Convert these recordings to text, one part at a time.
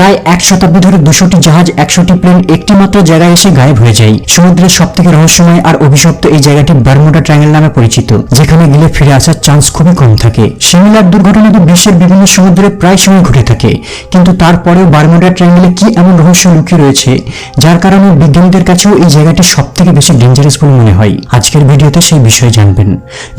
প্রায় এক শতাব্দী ধরে দুশোটি জাহাজ, একশোটি প্লেন একটি মাত্র জায়গায় এসে গায়েব হয়ে যায়। সমুদ্রের সব থেকে রহস্যময় আর অভিশপ্ত এই জায়গাটি বারমুডা ট্রায়াঙ্গেল নামে পরিচিত, যেখানে গেলে ফিরে আসার চান্স খুবই কম থাকে। সিমিলার দুর্ঘটনা তো বিশ্বের বিভিন্ন সমুদ্রে প্রায় সময় ঘটে থাকে, কিন্তু তারপরেও বারমুডা ট্রায়াঙ্গেলে কি এমন রহস্য লুকিয়ে রয়েছে, যার কারণে বিজ্ঞানীদের কাছেও এই জায়গাটি সব থেকে বেশি ডেঞ্জারাস বলে মনে হয়। আজকের ভিডিওতে সেই বিষয়ে জানবেন।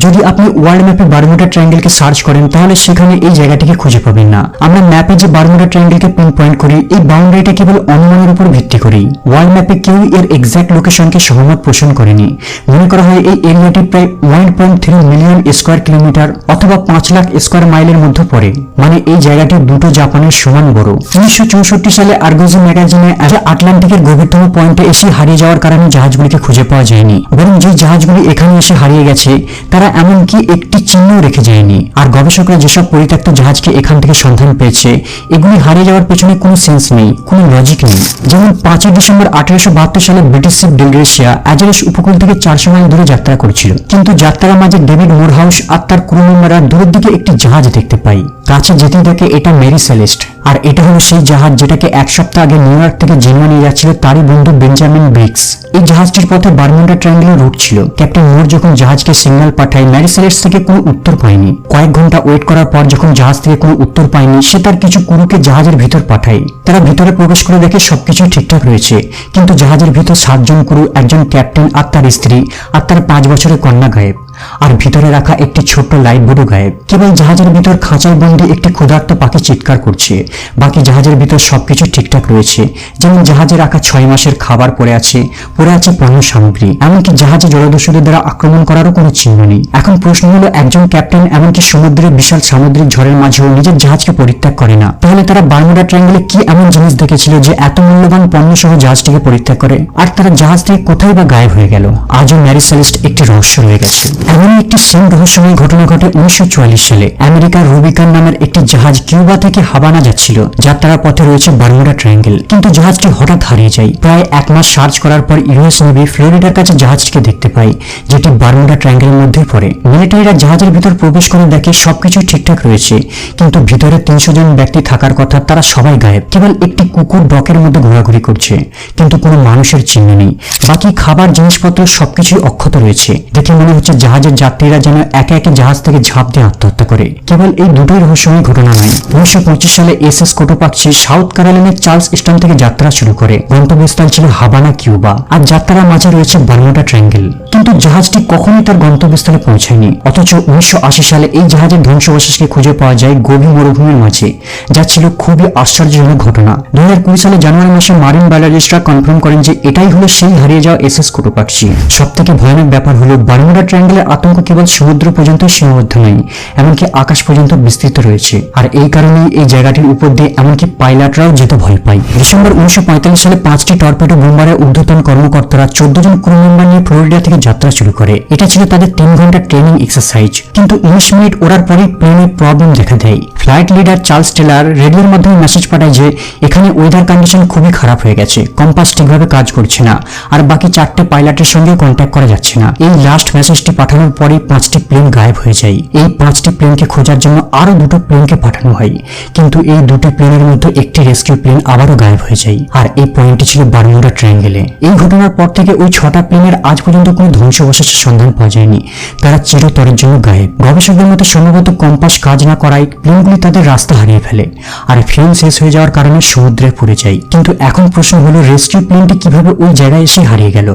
যদি আপনি ওয়ার্ল্ড ম্যাপে বারমুডা ট্রায়াঙ্গেলকে সার্চ করেন, তাহলে সেখানে এই জায়গাটিকে খুঁজে পাবেন না। আমরা ম্যাপে যে বারমুডা ট্রায়াঙ্গেলকে পিন পয়েন্ট করি, এই বাউন্ডারিটা কেবল অনুমানের উপর ভিত্তি করেই। ওয়ার্ল্ড ম্যাপে কেউ এর এক্সাক্ট লোকেশনকে সহমত পোষণ করেনি। মনে করা হয় এই এরিয়াটি প্রায় one point three million square kilometre অথবা পাঁচ লাখ স্কোয়ার মাইলের মধ্যে পড়ে। মানে এই জায়গাটি দুটো জাপানের সমান বড়। উনিশশো চৌষট্টি সালে আর্গোজি ম্যাগাজিনে আটলান্টিকের গভীরতম পয়েন্টে এসে হারিয়ে যাওয়ার কারণে জাহাজগুলিকে খুঁজে পাওয়া যায়নি। বরং যে জাহাজগুলি এখানে এসে হারিয়ে গেছে, তারা এমনকি একটি চিহ্নও রেখে যায়নি। আর গবেষকরা যেসব পরিত্যক্ত জাহাজকে এখান থেকে সন্ধান পেয়েছে, এগুলি হারিয়ে যাওয়ার পেছনে কোনো সেন্স নেই, কোনো লজিক নেই। যেমন পাঁচই ডিসেম্বর আঠারোশো বাহাত্তর সালে ব্রিটিশ শিপ ডেলগ্রেশিয়া অ্যাজারেস উপকূল থেকে চারশো মাইল দূরে যাত্রা করছিল। কিন্তু যাত্রার মাঝে ডেভিড মোরহাউস আর তার ক্রু মেম্বাররা দূরের দিকে একটি জাহাজ দেখতে পাই কাছে যেতে দেখে এটা মেরি সেলেস্ট। আর এটা হলো সেই জাহাজ যেটাকে এক সপ্তাহ আগে নিউ ইয়র্ক থেকে জেনুয়া নিয়ে যাচ্ছিল তারই বন্ধু বেঞ্জামিন ব্রিক্স। এই জাহাজটির পথে বারমুডা ট্রায়াঙ্গেলের রুট ছিল। ক্যাপ্টেন মোর যখন জাহাজকে সিগন্যাল পাঠায় ম্যারি থেকে কোনো উত্তর পায়নি। কয়েক ঘণ্টা ওয়েট করার পর যখন জাহাজ থেকে কোনো উত্তর পায়নি, সে তার কিছু কুরুকে জাহাজের ভিতর পাঠায়। তারা ভিতরে প্রবেশ করে দেখে সবকিছু ঠিকঠাক রয়েছে। কিন্তু জাহাজের ভিতর সাতজন কুরু, একজন ক্যাপ্টেন আর তার স্ত্রী আর তার পাঁচ বছরের কন্যা গায়েব। আর ভিতরে রাখা একটি ছোট্ট লাইট বোর্ডও গায়েব কেবল জাহাজের ভিতর খাঁচায় বন্দি একটি ক্ষুধার্ত পাখি চিৎকার করছে। বাকি জাহাজের ভিতর সবকিছু ঠিকঠাক রয়েছে। যেমন জাহাজে রাখা ছয় মাসের খাবার পড়ে আছে পড়ে আছে পণ্য সামগ্রী। এমনকি জাহাজে জলদস্যুদের দ্বারা আক্রমণ করারও কোনো চিহ্ন নেই। এখন প্রশ্ন হলো, একজন ক্যাপ্টেন এমনকি সমুদ্রের বিশাল সামুদ্রিক ঝড়ের মাঝেও নিজের জাহাজকে পরিত্যাগ করে না। তাহলে তারা বারমুডা ট্রায়াঙ্গেলে কি এমন জিনিস দেখেছিল যে এত মূল্যবান পণ্য সহ জাহাজটিকে পরিত্যাগ করে? আর তারা জাহাজ থেকে কোথায় বা গায়েব হয়ে গেল? আজও ম্যারি সেলিস্ট একটি রহস্য রয়ে গেছে। এমনই একটি সেম রহস্যময় ঘটনা ঘটে উনিশশো চুয়াল্লিশ সালে। আমেরিকার রুবিকান নামের একটি জাহাজ কিউবা থেকে হাবানা যাচ্ছিল যাত্রার পথে রয়েছে বারমুডা ট্রায়াঙ্গেল। কিন্তু জাহাজটি হঠাৎ হারিয়ে যায়। প্রায় এক মাস সার্চ করার পর ইউএস নেভি ফ্লোরিডার কাছে জাহাজটিকে দেখতে পায়, যেটি বারমুডা ট্রায়াঙ্গেলের মধ্যেই পড়ে। মিলিটারিরা জাহাজের ভিতর প্রবেশ করে দেখে সবকিছু ঠিকঠাক রয়েছে, কিন্তু ভিতরে তিনশো জন ব্যক্তি থাকার কথা তারা সবাই গায়েব। কেবল একটি কুকুর ডকের মধ্যে ঘোরাঘুরি করছে, কিন্তু কোনো মানুষের চিহ্ন নেই। বাকি খাবার, জিনিসপত্র সবকিছুই অক্ষত রয়েছে। দেখে মনে হচ্ছে জাহাজের যাত্রীরা যেন একে একে জাহাজ থেকে ঝাঁপ দিয়ে আত্মহত্যা করে। কেবল এই দুটোই রহস্যময় ঘটনা নয়। উনিশশো পঁচিশ সালে এস এস কোটোপাক্ষী সাউথ ক্যারোলিনের চার্লস স্টন থেকে যাত্রা শুরু করে। গন্তব্যস্থল ছিল হাবানা, কিউবা। আর যাত্রার মাঝে রয়েছে বার্মুডা ট্রায়াঙ্গেল। কিন্তু জাহাজটি কখনোই তার গন্তব্যস্থলে পৌঁছায়নি। অথচ উনিশশো সালে এই জাহাজের ধ্বংসাবশেষকে খুঁজে পাওয়া যায় গভীর মরুভূমির মাঝে, যা ছিল খুবই আশ্চর্যজনক ঘটনা। দু হাজার কুড়ি সালে জানুয়ারি মাসে মারিন বায়োলজিস্টরা কনফার্ম করেন যে এটাই হলো সেই হারিয়ে যাওয়া এস এস কোটোপাক্ষী সব থেকে ভয়ানক ব্যাপার হলো বার্মুডা ট্রায়াঙ্গেলের আতঙ্ক কেবল সমুদ্র পর্যন্ত সীমাবদ্ধ নয়, এমনকি আকাশ পর্যন্ত বিস্তৃত রয়েছে। আর এই কারণেই এই জায়গাটির উপর দিয়ে এমনকি পাইলটরাও যেতে ভয় পায়। ডিসেম্বর উনিশশো সালে পাঁচটি টর্পেডো বোম্বারের ঊর্ধ্বতন কর্মকর্তারা চোদ্দ জন ক্রু মেম্বার নিয়ে ফ্লোরিডা থেকে যাত্রা শুরু করে। এটা ছিল তাদের তিন ঘণ্টা ট্রেনিং এক্সারসাইজ কিন্তু উনিশ মিনিট ওড়ার পরেই প্লেনে প্রবলেম দেখা দেয়। ফ্লাইট লিডার চার্লস টেলার রেডিওর মাধ্যমে মেসেজ পাঠায় যে, এখানে ওয়েদার কন্ডিশন খুবই খারাপ হয়ে গেছে। কম্পাস ঠিকভাবে কাজ করছে না। আর বাকি চারটে পাইলটের সঙ্গে কন্ট্যাক্ট করা যাচ্ছে না। এই লাস্ট মেসেজটি পাঠানোর পরেই পাঁচটি প্লেন গায়েব হয়ে যায়। এই পাঁচটি প্লেনকে খোঁজার জন্য আরও দুটো প্লেনকে পাঠানো হয়। কিন্তু এই দুটি প্লেনের মধ্যে একটি রেস্কিউ প্লেন আবারও গায়েব হয়ে যায়। আর এই পয়েন্টটি ছিল বারমুডা ট্রায়াঙ্গেলে এই ঘটনার পর থেকে ওই ছটা প্লেনের আজ পর্যন্ত কোনো ধ্বংসাবশেষের সন্ধান পাওয়া যায়নি। তারা চিরতরের জন্য গায়েব। গবেষকদের মতে সম্ভবত কম্পাস কাজ না করায় প্লেনগুলি তাদের রাস্তা হারিয়ে ফেলে। আর ফিউল শেষ হয়ে যাওয়ার কারণে সমুদ্রে পড়ে যায়। কিন্তু এখন প্রশ্ন হলো রেস্কিউ প্লেনটি কীভাবে ওই জায়গায় এসে হারিয়ে গেল?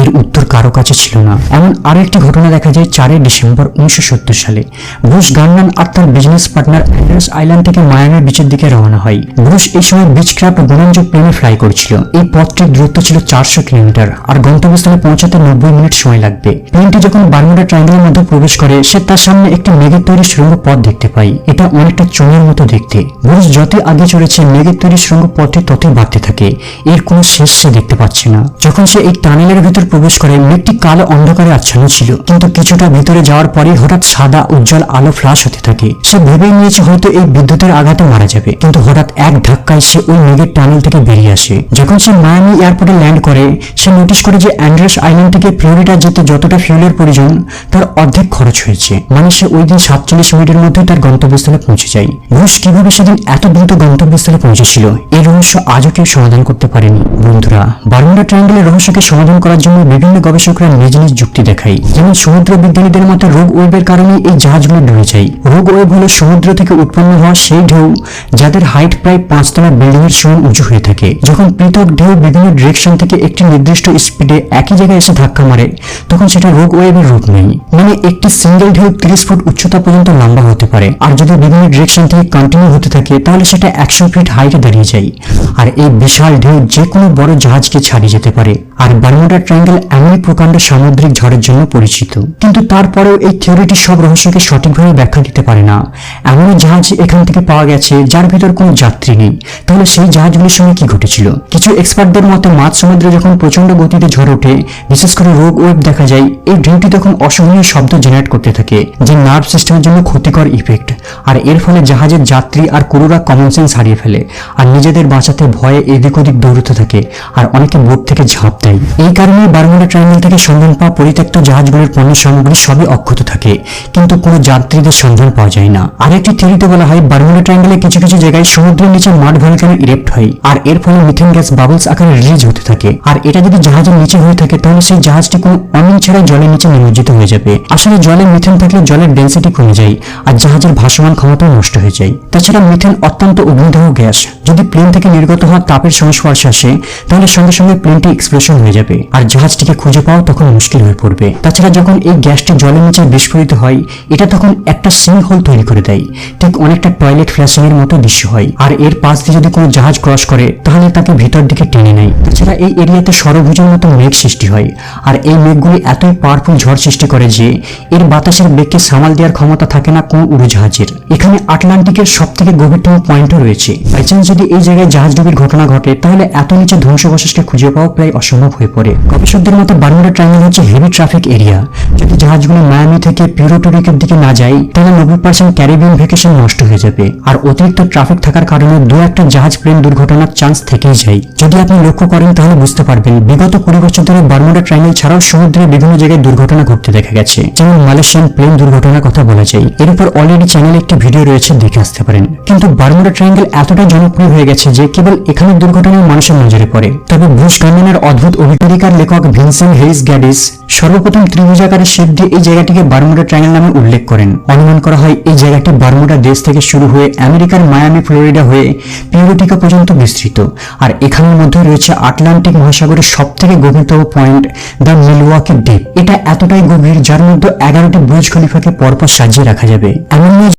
এর উত্তর কারও কাছে ছিল না। এমন আরও একটি ঘটনা দেখা যায় চারই ডিসেম্বর উনিশশো সত্তর সালে। ব্রুস গার্নান আর তার বিজনেস পার্টনার অ্যান্ডার্স আইল্যান্ড থেকে মায়ামির বিচের দিকে রওনা হয়। ব্রুস এই সময় বিচক্রাফট বনাঞ্জ প্লেনে ফ্লাই করছিল। এই পথটির দূরত্ব ছিল চারশো কিলোমিটার আর গন্তব্যস্থলে পৌঁছাতে নব্বই মিনিট সময় লাগবে। প্লেনটি যখন বারমুডা ট্রায়াঙ্গেলের মধ্যে প্রবেশ করে, সে তার সামনে একটি মেঘের তৈরি সুড়ঙ্গ পথ দেখতে পায়। এটা অনেকটা চোঙের মতো দেখতে। ব্রুস যতই আগে চলেছে মেঘের তৈরি সুড়ঙ্গ পথটি ততই বাড়তে থাকে। এর কোনো শেষ সে দেখতে পাচ্ছে না। যখন সে এই টানেলের ভিতর প্রবেশ করে, মেঘটি কালো অন্ধকারে আচ্ছন্ন ছিল। কিন্তু কিছুটা ভিতরে যাওয়ার পরে হঠাৎ সাদা, উজ্জ্বল আলো ফ্লাশ হতে থাকে। সে ভেবেই নিয়েছে হয়তো এই বিদ্যুতের আঘাতে মারা যাবে। কিন্তু হঠাৎ এক ধাক্কায় সে ওই মেঘের টানেল থেকে বেরিয়ে আসে। যখন সে মায়ামি এয়ারপোর্টে ল্যান্ড করে, সে নোটিশ করে যে অ্যান্ড্রেস আইল্যান্ড থেকে ফ্লোরিডা যেতে যতটা ফিউলের প্রয়োজন তার অর্ধেক খরচ হয়েছে। মানে সে ওই দিন সাতচল্লিশ মিনিটের মধ্যে তার গন্তব্যস্থলে পৌঁছে যায়। ঘুষ কীভাবে সেদিন এত দ্রুত গন্তব্যস্থলে পৌঁছেছিল, এই রহস্য আজও কেউ সমাধান করতে পারেনি। বন্ধুরা, বারমুডা ট্রায়াঙ্গেলের রহস্যকে সমাধান করার জন্য বিভিন্ন গবেষকরা নিজ নিজ যুক্তি দেখায়। যেমন সমুদ্র বিজ্ঞানীদের মতে রোগ ওয়েবের কারণে এই জাহাজগুলো ডুবে যায়। রোগ ওয়েব হলো সমুদ্র থেকে উৎপন্ন হওয়া সেই ঢেউ যাদের হাইট প্রায় পাঁচতলা বিল্ডিং এর সমান উঁচু হয়ে থাকে। যখন পৃথক ঢেউ বিভিন্ন ডিরেকশন থেকে একটি নির্দিষ্ট স্পিডে একই জায়গায় এসে ধাক্কা মারে, তখন সেটা রোগ ওয়েবের রূপ নেই মানে একটি সিঙ্গেল ঢেউ তিরিশ ফুট উচ্চতা পর্যন্ত লম্বা হতে পারে। আর যদি বিভিন্ন ডিরেকশন থেকে কন্টিনিউ হতে থাকে, তাহলে সেটা একশো ফিট হাইটে দাঁড়িয়ে যায়। আর এই বিশাল ঢেউ যে কোনো বড় জাহাজকে ছাড়িয়ে যেতে পারে। আর বারমুডা ট্রায়াঙ্গেল এমনই প্রকাণ্ড সামুদ্রিক ঝড়ের জন্য পরিচিত। কিন্তু তারপরেও এই থিওরিটি সব রহস্যকে সঠিকভাবে ব্যাখ্যা দিতে পারে না। এমনও জাহাজ এখান থেকে পাওয়া গেছে, যার ভিতর কোনো যাত্রী নেই। তাহলে সেই জাহাজগুলির সঙ্গে কি ঘটেছিল? কিছু এক্সপার্টদের মতে মাঝ সমুদ্রে যখন প্রচণ্ড গতিতে ঝড় ওঠে, বিশেষ করে রোগ ওয়েব দেখা যায়, এই ঢেউটি তখন অসহনীয় শব্দ জেনারেট করতে থাকে, যে নার্ভ সিস্টেমের জন্য ক্ষতিকর ইফেক্ট আর এর ফলে জাহাজের যাত্রী আর ক্রুরা কমন সেন্স হারিয়ে ফেলে, আর নিজেদের বাঁচাতে ভয়ে এদিক ওদিক দৌড়তে থাকে, আর অনেকে বোট থেকে ঝাঁপ দেয়। এই কারণে বারমুডা ট্রায়াঙ্গেল থেকে সন্ধান পাওয়া পরিত্যক্ত জাহাজগুলির পণ্য সামগ্রী সবই অক্ষত থাকে। কিন্তু কোনো যাত্রীদের সন্ধান পাওয়া যায় না। আর একটি থিওরিতে বলা হয়, বারমুডা ট্রায়াঙ্গেলে কিছু কিছু জায়গায় সমুদ্রের নিচে মাঠ ভলকানো ইরেপ্ট হয়। আর এর ফলে মিথেন গ্যাস বাবলস আকারে রিলিজ হতে থাকে। আর এটা যদি জাহাজের নিচে হয়ে থাকে, তাহলে সেই জাহাজটি কোনো অনিল ছাড়াই জলের নিচে নিমজ্জিত হয়ে যাবে। আসলে জলে মিথেন থাকলে জলের ডেন্সিটি কমে যায়, আর জাহাজের ভাসমান ক্ষমতাও নষ্ট হয়ে যায়। তাছাড়া মিথেন অত্যন্ত অগ্নিদেহ গ্যাস। যদি প্লেন থেকে নির্গত হওয়া তাপের সংস্পর্শে আসে, তাহলে সঙ্গে সঙ্গে প্লেনটি এক্সপ্লোশন হয়ে যাবে। আর জাহাজটিকে খুঁজে পাওয়া তখন মুশকিল হয়ে পড়বে। তাছাড়া যখন এই গ্যাসটি জলের নিচে বিস্ফোরিত হয়, এটা তখন একটা সিং হোল তৈরি করে দেয়। ঠিক অনেকটা টয়লেট ফ্ল্যাশিং এর মতো দৃশ্য হয়। আর এর পাশ দিয়ে যদি কোনো জাহাজ ক্রস করে, তাহলে তাকে ভিতর দিকে টেনে নেয়। তাছাড়া এই এরিয়াতে সরভুজের মতো মেঘ সৃষ্টি হয়। আর এই মেঘগুলি এতই পাওয়ারফুল ঝড় সৃষ্টি করে যে, এর বাতাসের বেগকে সামাল দেওয়ার ক্ষমতা থাকে না কোনো উড়োজাহাজের এখানে আটলান্টিকের সব থেকে গভীরতম পয়েন্টও রয়েছে। বাই চান্স যদি এই জায়গায় জাহাজ ডুবির ঘটনা ঘটে, তাহলে এত নিচে ধ্বংসাবশেষকে খুঁজে পাওয়া প্রায় অসম্ভব হয়ে পড়ে। গবেষকদের মতে বারমুডা ট্রায়াঙ্গেল হচ্ছে হেভি ট্রাফিক এরিয়া যদি জাহাজগুলো মায়ামি থেকে পিউরোটোরিকের দিকে না যায়, তাহলে নব্বই পার্সেন্ট ক্যারিবিয়ান ভ্যাকেশন নষ্ট হয়ে যাবে। আর অতিরিক্ত ট্রাফিক থাকার কারণে দু একটা জাহাজ প্লেন দুর্ঘটনার চান্স থেকেই যায়। যদি আপনি লক্ষ্য করেন, তাহলে বুঝতে পারবেন, বিগত কুড়ি বছর ধরে বারমুডা ট্রায়াঙ্গেল ছাড়াও সমুদ্রে বিভিন্ন জায়গায় দুর্ঘটনা ঘটতে দেখা গেছে। যেমন মালয়েশিয়ান প্লেন দুর্ঘটনার কথা বলা যায়। এর উপর অলরেডি চ্যানেলে একটি ভিডিও রয়েছে, দেখে আসতে পারেন। কিন্তু বারমুডা ট্রায়াঙ্গেল এতটাই জনপ্রিয় হয়ে গেছে যে কেবল এখানে দুর্ঘটনায় মানুষের নজরে পড়ে। তবে ব্রুস গার্মেনের অদ্ভুত অভিজ্ঞতার লেখক ভিনসেন্ট হেরিস গ্যাডিস সর্বপ্রথম ত্রিভুজাকারের শেপ দিয়ে এই জায়গাটিকে বারমুডা ট্রায়াঙ্গেল নামে উল্লেখ করেন। অনুমান করা হয় এই জায়গাটি বারমুডা দেশ থেকে শুরু হয়ে আমেরিকার মায়ামি, ফ্লোরিডা হয়ে পিউরিটিকা পর্যন্ত বিস্তৃত। আর এখানের মধ্যে রয়েছে আটলান্টিক মহাসাগরের সব থেকে গভীরতম পয়েন্ট, দ্য মিলওয়াকি দ্বীপ। এটা এতটাই গভীর যার মধ্যে এগারোটি বুর্জ খলিফাকে পরপর সাজিয়ে রাখা যাবে। এমন